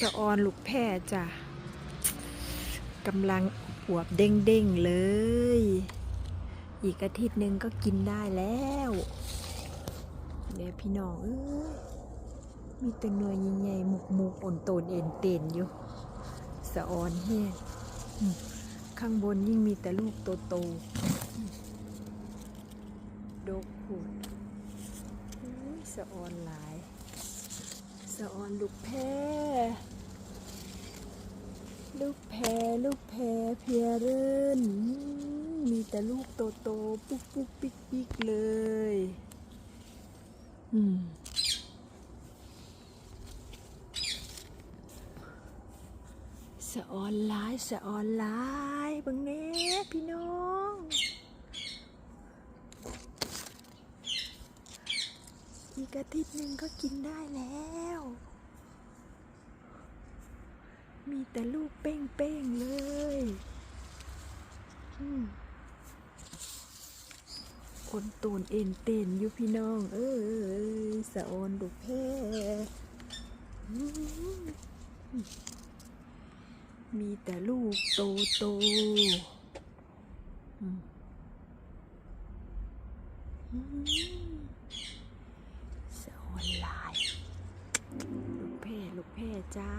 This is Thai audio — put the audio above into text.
สะออนลูกแพรจ้ะกำลังอวบเด้งๆเลย อีกอาทิตย์หนึ่งก็กินได้แล้วเดี๋ยวพี่น้องเอ้ยมีแตัวหน่วยใหญ่ๆหมุกมุกอ่อนโตนเอ็นเต็นอยู่ สะออนแห้งอืมข้างบนยิ่งมีแต่ลูกโตๆอืมดกผุดสะออนหลาย สะอ่อนลูกแพลูกแพลูกแพเพียเรินมีแต่ลูกโตโตปุ๊กปุ๊กปิ๊กปิ๊กเลย อืมสะออนลายสะออนลายบังแน่พี่น้อง อีกอาทิตย์หนึ่งก็กินได้แล้ว มีแต่ลูกเป้งๆเลยอคนตูนเอ็นเต้นอยู่พี่น้อง เอ้ยสะออนดุกแพ่อืมมีแต่ลูกโตโตอืม จ้า